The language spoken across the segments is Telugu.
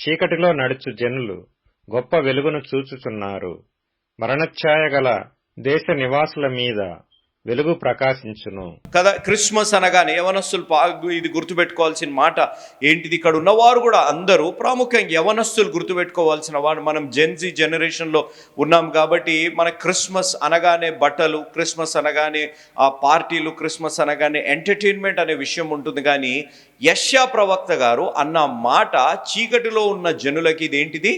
చీకటిలో నడుచు జనులు గొప్ప వెలుగును చూచుచున్నారు. మరణఛాయ గల దేశ నివాసుల మీద వెలుగు ప్రకాశించును. కదా క్రిస్మస్ అనగానే యవనస్తులు ఇది గుర్తుపెట్టుకోవాల్సిన మాట ఏంటిది? ఇక్కడ ఉన్నవారు కూడా అందరూ ప్రాముఖ్యంగా యవనస్తులు గుర్తుపెట్టుకోవాల్సిన వారు మనం జెన్జీ జనరేషన్లో ఉన్నాం కాబట్టి మన క్రిస్మస్ అనగానే బట్టలు క్రిస్మస్ అనగానే ఆ పార్టీలు క్రిస్మస్ అనగానే ఎంటర్టైన్మెంట్ అనే విషయం ఉంటుంది కానీ యష్యా ప్రవక్త గారు అన్న మాట చీకటిలో ఉన్న జనులకి ఇదేంటిది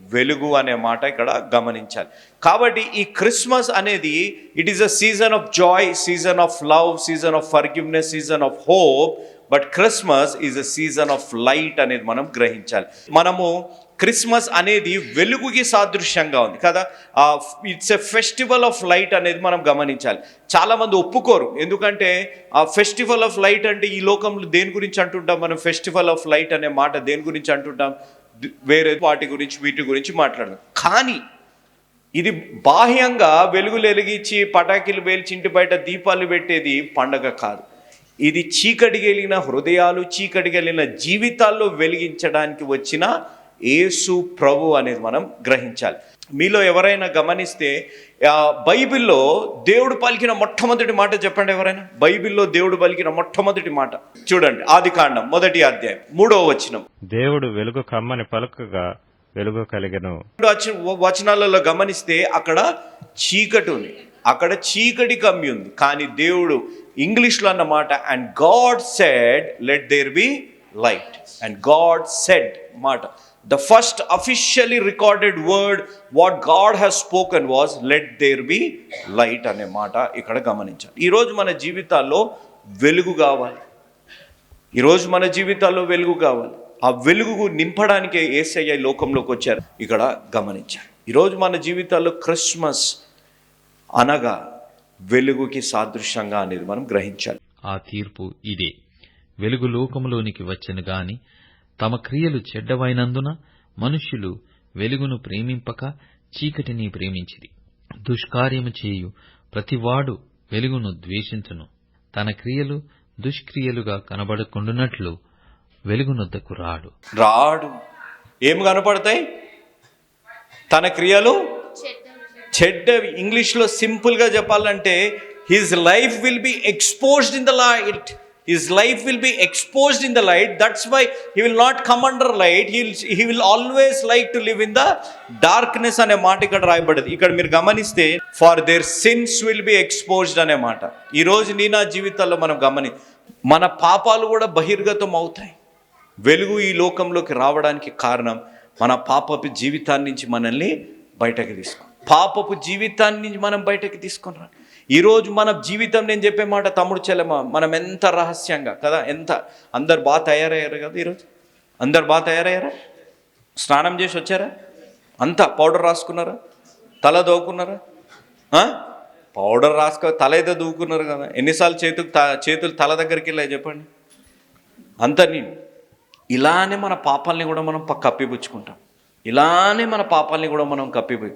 వెలుగు అనే మాట ఇక్కడ గమనించాలి. కాబట్టి ఈ క్రిస్మస్ అనేది it is a season of joy season of love season of forgiveness season of hope but Christmas is a season of light అనేది మనం గ్రహించాలి. మనము క్రిస్మస్ అనేది వెలుగుకి సాదృశ్యంగా ఉంది కదా? It's a festival of light అనేది మనం గమనించాలి. చాలామంది ఒప్పుకోరు. ఎందుకంటే ఆ ఫెస్టివల్ ఆఫ్ లైట్ అంటే ఈ లోకంలో దేని గురించి అంటుంటాం మనం? ఫెస్టివల్ ఆఫ్ లైట్ అనే మాట దేని గురించి అంటుంటాం? వేరే వాటి గురించి వీటి గురించి మాట్లాడదాం. కానీ ఇది బాహ్యంగా వెలుగులు వెలిగించి పటాకీలు వేల్చి ఇంటి బయట దీపాలు పెట్టేది పండగ కాదు. ఇది చీకటి గెలిగిన హృదయాలు చీకటి గెలిగిన జీవితాల్లో వెలిగించడానికి వచ్చిన యేసు ప్రభు అనేది మనం గ్రహించాలి. మీలో ఎవరైనా గమనిస్తే బైబిల్లో దేవుడు పలికిన మొట్టమొదటి మాట చెప్పండి ఎవరైనా? బైబిల్లో దేవుడు పలికిన మొట్టమొదటి మాట. చూడండి ఆది కాండం మొదటి అధ్యాయం మూడో వచనం. దేవుడు వెలుగు కమ్మని పలుకగా వెలుగు కలిగెను. వచనాలలో గమనిస్తే అక్కడ చీకటి ఉంది. అక్కడ చీకటి కమ్మి ఉంది. కానీ దేవుడు ఇంగ్లీష్లో అన్నమాట and God said let there be light and God said మాట. The first officially recorded word what God has spoken was let there be light అనే మాట ఇక్కడ గమనించాలి. ఈరోజు మన జీవితాల్లో వెలుగు కావాలి. ఈరోజు మన జీవితాల్లో వెలుగు కావాలి. ఆ వెలుగు నింపడానికే ఏసయ్య లోకంలోకి వచ్చారు. ఇక్కడ గమనించారు ఈరోజు మన జీవితాల్లో క్రిస్మస్ అనగా వెలుగుకి సాదృశ్యంగా అనేది మనం గ్రహించాలి. ఆ తీర్పు ఇదే. వెలుగు లోకంలోనికి వచ్చిన గాని తమ క్రియలు చెడ్డవైనందున మనుష్యులు వెలుగును ప్రేమింపక చీకటిని ప్రేమించిరి. దుష్కార్యము చేయు ప్రతివాడు వెలుగును ద్వేషించును. తన క్రియలు దుష్క్రియలుగా కనబడకుండునట్లు వెలుగునొద్దకు రాడు. రాడు. ఏం కనపడతాయి? తన క్రియలు చెడ్డవి. ఇంగ్లీష్లో సింపుల్గా చెప్పాలంటే his life will be exposed in the light. His life will be exposed in the light that's why he will not come under light he he will always like to live in the darkness అనే మాట ఇక్కడ రాయబడింది. ఇక్కడ మీరు గమనిస్తే for their sins will be exposed అనే మాట. ఈరోజు నీ నా జీవితాల్లో మనం గమని మన పాపాలు కూడా బహిర్గతం అవుతాయి. వెలుగు ఈ లోకంలోకి రావడానికి కారణం మన పాపపు జీవితాన్ని నుంచి మనల్ని బయటకు తీసుకు. పాపపు జీవితాన్ని నుంచి మనం బయటకు తీసుకుని రా. ఈరోజు మన జీవితం నేను చెప్పే మాట తమ్ముడు చెల్లెమ మనం ఎంత రహస్యంగా కదా? ఎంత? అందరు బాగా తయారయ్యారు కదా ఈరోజు? అందరు బాగా తయారయ్యారా? స్నానం చేసి వచ్చారా? అంతా పౌడర్ రాసుకున్నారా? తల దోకున్నారా? పౌడర్ రాసుకో తల అయితే దూకున్నారు కదా. ఎన్నిసార్లు చేతులు త- చేతులు తల దగ్గరికి వెళ్ళాయి చెప్పండి. అంత నేను. ఇలానే మన పాపాలని కూడా మనం పక్క కప్పిపుచ్చుకుంటాం. ఇలానే మన పాపాలని కూడా మనం కప్పిపు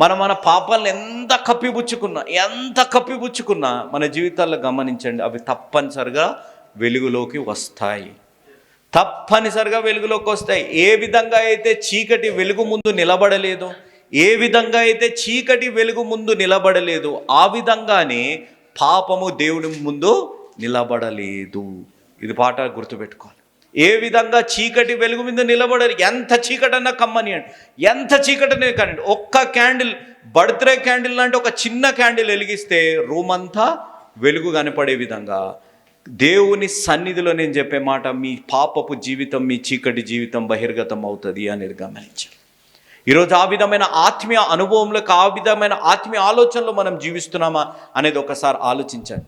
మనం మన పాపాలను ఎంత కప్పిపుచ్చుకున్నా ఎంత కప్పిపుచ్చుకున్నా మన జీవితాల్లో గమనించండి అవి తప్పనిసరిగా వెలుగులోకి వస్తాయి. తప్పనిసరిగా వెలుగులోకి వస్తాయి. ఏ విధంగా అయితే చీకటి వెలుగు ముందు నిలబడలేదు ఏ విధంగా అయితే చీకటి వెలుగు ముందు నిలబడలేదు ఆ విధంగానే పాపము దేవుని ముందు నిలబడలేదు. ఇది పాట గుర్తుపెట్టుకోవాలి. ఏ విధంగా చీకటి వెలుగు మీద నిలబడరు? ఎంత చీకటన్నా కమ్మని అండి. ఎంత చీకటనే కనండి ఒక్క క్యాండిల్ బర్త్డే క్యాండిల్ లాంటి ఒక చిన్న క్యాండిల్ వెలిగిస్తే రూమ్ అంతా వెలుగు కనపడే విధంగా. దేవుని సన్నిధిలో నేను చెప్పే మాట మీ పాపపు జీవితం మీ చీకటి జీవితం బహిర్గతం అవుతుంది అనేది గమనించాలి. ఈరోజు ఆ విధమైన ఆత్మీయ అనుభవంలోకి ఆ విధమైన ఆత్మీయ ఆలోచనలో మనం జీవిస్తున్నామా అనేది ఒకసారి ఆలోచించండి.